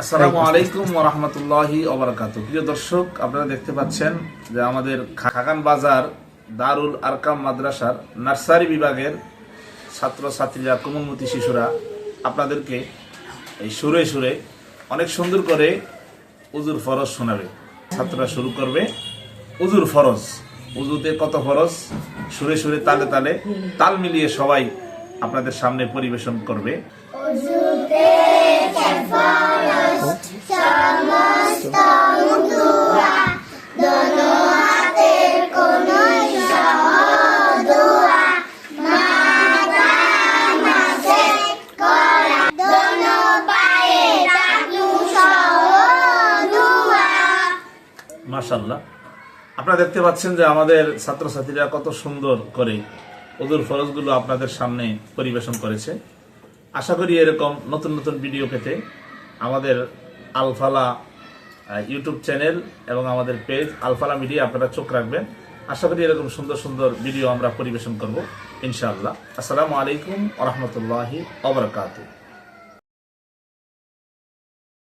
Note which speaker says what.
Speaker 1: আসসালামু আলাইকুম। ওরহমতুল্লাহি ওবরাকাত প্রিয় দর্শক আপনারা দেখতে পাচ্ছেন যে আমাদের খাগান বাজার দারুল আরকাম মাদ্রাসার নার্সারি বিভাগের ছাত্র ছাত্রীরা কোমলমতি শিশুরা আপনাদেরকে এই সুরে সুরে অনেক সুন্দর করে উজুর ফরজ শোনাবে। ছাত্ররা শুরু করবে উজুর ফরজ। উজুতে কত ফরজ? সুরে সুরে তালে তালে তাল মিলিয়ে সবাই আপনাদের সামনে পরিবেশন করবে। মাশাল্লাহ আপনারা দেখতে পাচ্ছেন যে আমাদের ছাত্রছাত্রীরা কত সুন্দর করে ওদুর ফরজগুলো আপনাদের সামনে পরিবেশন করেছে। আশা করি এরকম নতুন নতুন ভিডিও পেতে আমাদের আলফালা ইউটিউব চ্যানেল এবং আমাদের পেজ আলফালা মিডিয়া আপনারা চোখ রাখবেন। আশা করি এরকম সুন্দর সুন্দর ভিডিও আমরা পরিবেশন করব, ইনশাআল্লাহ। আসসালামু আলাইকুম আরহামতুল্লাহি অবরকাতু